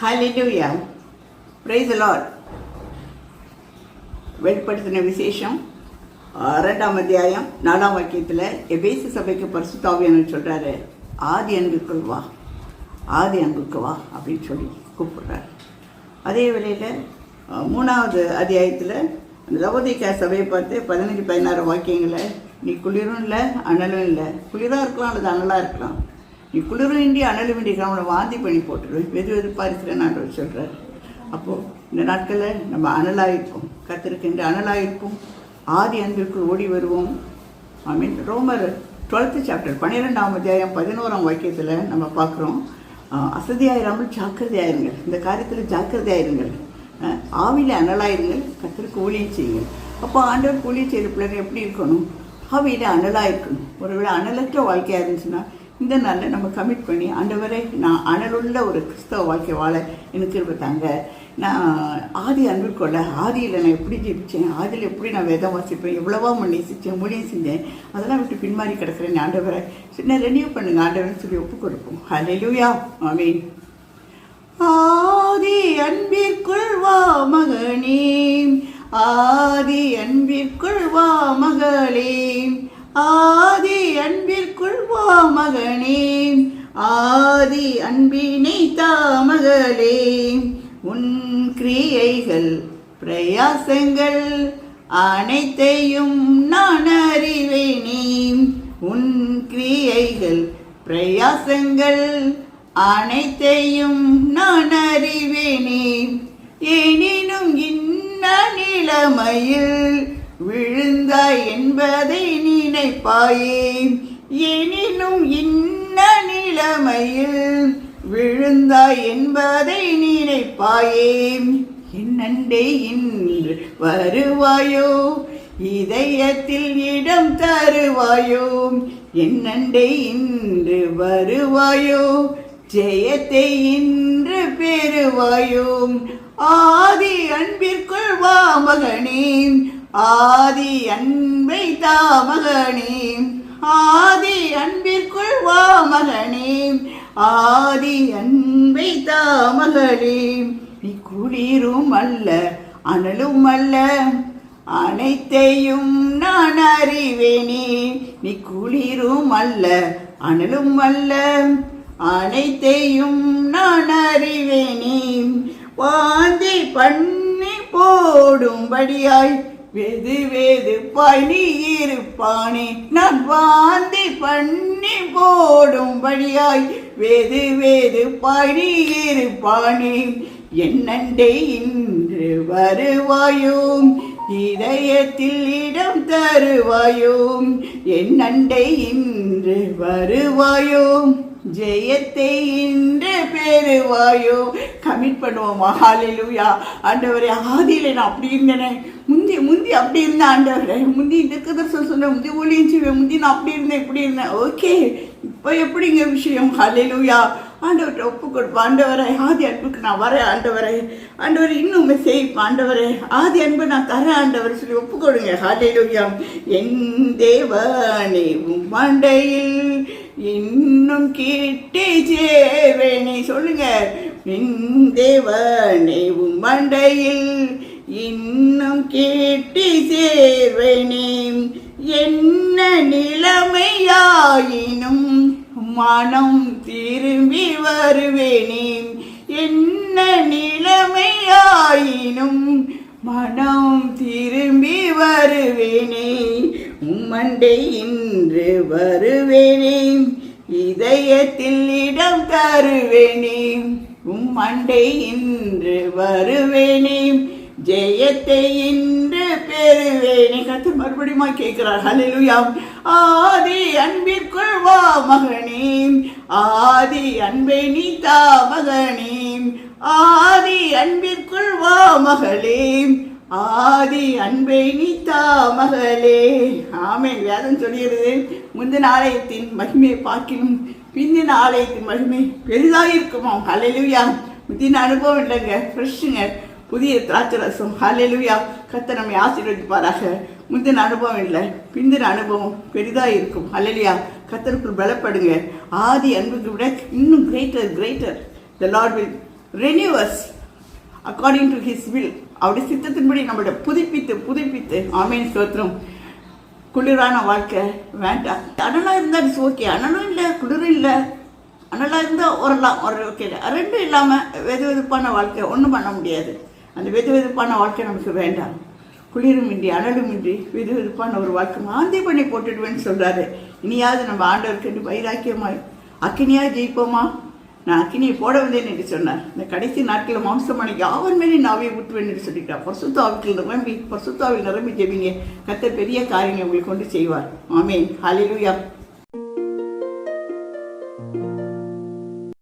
ஹalleluya price Lord வெளிப்படுத்தின விசேஷம் ரெண்டாம் அத்தியாயம் நாலாம் வாக்கியத்தில் எபேசு சபைக்கு பரிசுத்தாவியானவர் சொல்கிறாரு ஆதி அன்புக்கு வா ஆதி அன்புக்கு வா அப்படின்னு சொல்லி கூப்பிடுறாரு. அதே வேளையில் மூணாவது அத்தியாயத்தில் அந்த லவோதிகா சபையை பார்த்து பதினஞ்சு பதினாறு வாக்கியங்களை நீ குளிரும் இல்லை அனலும் இல்லை. குளிராக இருக்கலாம் அல்லது அனலாக இருக்கலாம். நீ குளிரும் இன்றி அனலும் இன்றி அவனை வாந்தி பண்ணி போட்டுருவேன் வெது வெதுப்பாக இருக்கிறேன்னு ஆண்டவர் சொல்கிறார் அப்போது இந்த நாட்களில் நம்ம அனலாயிருப்போம் கத்திருக்கின்ற அனலாயிருப்போம் ஆதி அன்பிற்குள் ஓடி வருவோம். ஐ மீன் ரோமர் டுவெல்த்து சாப்டர் பன்னிரெண்டாம் அத்தியாயம் பதினோராம் வாக்கியத்தில் நம்ம பார்க்குறோம். அசதியாயிராமல் ஜாக்கிரதையாயிருங்கள். இந்த காரியத்தில் ஜாக்கிரதையாயிருங்கள். ஆவியில் அனலாயிருங்கள். கத்திற்கு ஊழியம் செய்யுங்கள். அப்போ ஆண்டவர் ஊழியம் செய்கிற பிள்ளைங்க எப்படி இருக்கணும்? ஆவியில அனலாக இருக்கணும் ஒருவேளை அனலற்ற வாழ்க்கையாக இருந்துச்சுன்னா இந்த நாளில் நம்ம கமிட் பண்ணி ஆண்டவரே நான் அனலுள்ள ஒரு கிறிஸ்தவ வாழ்க்கை வாழ எனக்கு இருப்பதாங்க நான் ஆதி அன்பிற்கொள்ள ஆதியில் நான் எப்படி ஜெபிச்சேன் ஆதியில் எப்படி நான் வேதம் வாசிப்பேன் எவ்வளவா மண்ணி செஞ்சேன் முடியும் செஞ்சேன் அதெல்லாம் விட்டு பின்மாறி கிடக்கிறேன் ஆண்டவரை. சின்ன ரெனியூ பண்ணுங்க ஆண்டவர்னு சொல்லி ஒப்பு கொடுப்போம் ஹலெலுயா ஆமீன் ஆதி அன்பிற்குள் வா மகனே. ஆதி அன்பிற்குள் வா மகளே. ஆதி அன்பிற்குள் வா மகனே. ஆதி அன்பினை தாமகளே உன் கிரியைகள் பிரயாசங்கள் அனைத்தையும் நான் அறிவேனே. உன் கிரியைகள் பிரயாசங்கள் அனைத்தையும் நான் அறிவேனே. எனினும் இன்ன நிலைமையில் விழுந்தாய் என்பதை நினைப்பாயே எனினும் இன்ன நிலைமையில் விழுந்தாய் என்பதை நினைப்பாயே என்னண்டே இன்று வருவாயோ? இதயத்தில் இடம் தருவாயோ? என்னண்டே இன்று வருவாயோ? ஜெயத்தை இன்று பெறுவாயோ? ஆதி அன்பிற்குள் வா மகனே. ஆதி அன்பை தா மகனே ஆதி அன்பிற்குள் வா மகனே ஆதி அன்பை தா மகளே நீ குளிரும் அல்ல அனலும் அல்ல அனைத்தையும் நான் அறிவேனே நீ குளிரும் அல்ல அனலும் அல்ல அனைத்தையும் நான் அறிவேனே. வாந்தி பண்ணி போடும்படியாய் வெது வெதுப்பாய் நீ இருப்பானே. நான் வாந்தி பண்ணி போடும்படியாய் வெது வெதுப்பாய் நீ இருப்பானே. என்னண்டே இன்று வருவாயும் இதயத்தில் இடம் தருவாயும் என்னண்டை இன்று வருவாயும் ஜெயத்தை இன்று பெறுவாயோ? கமிட் பண்ணுவோம். மகாலிலுயா ஆண்டவரே ஆதியில நான் அப்படி இருந்தேனே. முந்தி முந்தி அப்படி இருந்தேன் ஆண்டவரே. முந்தி இந்த கதர் சொன்னேன் முந்தி ஊழியம் செய்வேன் முந்தி நான் அப்படி இருந்தேன் இப்படி இருந்தேன். ஓகே இப்போ எப்படிங்க விஷயம்? ஹலிலுயா ஆண்டவர்கிட்ட ஒப்பு கொடுப்போம். ஆண்டவரே ஆதி அன்புக்கு நான் வரேன் ஆண்டவரே. ஆண்டவர் இன்னும் செய்ப்பேன் ஆண்டவரே. ஆதி அன்பு நான் தரேன் ஆண்டவர் சொல்லி ஒப்பு கொடுங்க. ஹலிலுயா என் தேவனே உம் மண்டையில் இன்னும் கிட்டே சேவேனே சொல்லுங்க. என் மண்டையில் இன்னும் கேட்டி சேவனே என்ன நிலைமையாயினும் மனம் திரும்பி வருவேனே என்ன நிலைமையாயினும் மனம் திரும்பி வருவேனே மண்டை இன்று வருவேனே. இதயத்தில் இடம் தருவேனே. உம்மண்டை இன்று வருவேனே. ஜெயத்தை இன்று பெறுவேனே. கத்து மறுபடியும் கேட்கிறார். ஹalleluya ஆதி அன்பிற்குள் வா மகனே. ஆதி அன்பை நீ தா மகனே. ஆதி அன்பிற்குள் வா மகளே. ஆதி அன்பை நீ மகளே. ஆமென். வேதம் சொல்கிறது முந்தின ஆலயத்தின் மகிமையை பார்க்கினும் பிந்தின ஆலயத்தின் மகிமை பெரிதாக இருக்குமாம் ஹalleluya. முந்தின அனுபவம் இல்லைங்க. ஃப்ரெஷ்ஷுங்க புதிய திராட்சை ரசம் ஹalleluya கத்த நம்மை ஆசீர்வதிப்பாராக. முந்தின அனுபவம் இல்லை. பிந்தின அனுபவம் பெரிதாக இருக்கும். ஹalleluya கத்தருக்குள் பலப்படுங்க. ஆதி அன்புக்கு விட இன்னும் greater greater the lord will renewers according to his will அவருடைய சித்தத்தின்படி நம்மளோட புதுப்பித்து புதுப்பித்து ஆமேன் ஸ்தோத்திரம். குளிரான வாழ்க்கை வேண்டாம். அனலாக இருந்தால் இட்ஸ் ஓகே அனலும் இல்லை குளிரும் இல்லை. அனலாக இருந்தால் வரலாம் ஒரு ஓகே ரெண்டும் இல்லாமல் வெது வெதுப்பான வாழ்க்கை ஒன்றும் பண்ண முடியாது. அந்த வெது வெதுப்பான வாழ்க்கை நமக்கு வேண்டாம். குளிரும் இன்றி அனலும் இன்றி வெது வெதுப்பான ஒரு வாழ்க்கை மாந்தி பண்ணி போட்டுடுவேன்னு சொல்கிறாரு இனியாவது நம்ம ஆண்டவருக்கு வைராக்கியமாய் அக்கினியாக ஜெயிப்போமா? நான் அக்கினியை போட வந்தேன் என்று சொன்னார். இந்த கடைசி நாட்களில் மாம்சமான யாவன் மேலே நாவே ஊற்றுவேன் என்று சொல்லிட்டார். பரிசுத்தாவுக்கு நிரம்பி பரிசுத்தாவில் நிரம்பி ஜெபிங்க. கத்த பெரிய காரியங்களை உங்களுக்கு கொண்டு செய்வார். ஆமேன். ஹalleluya.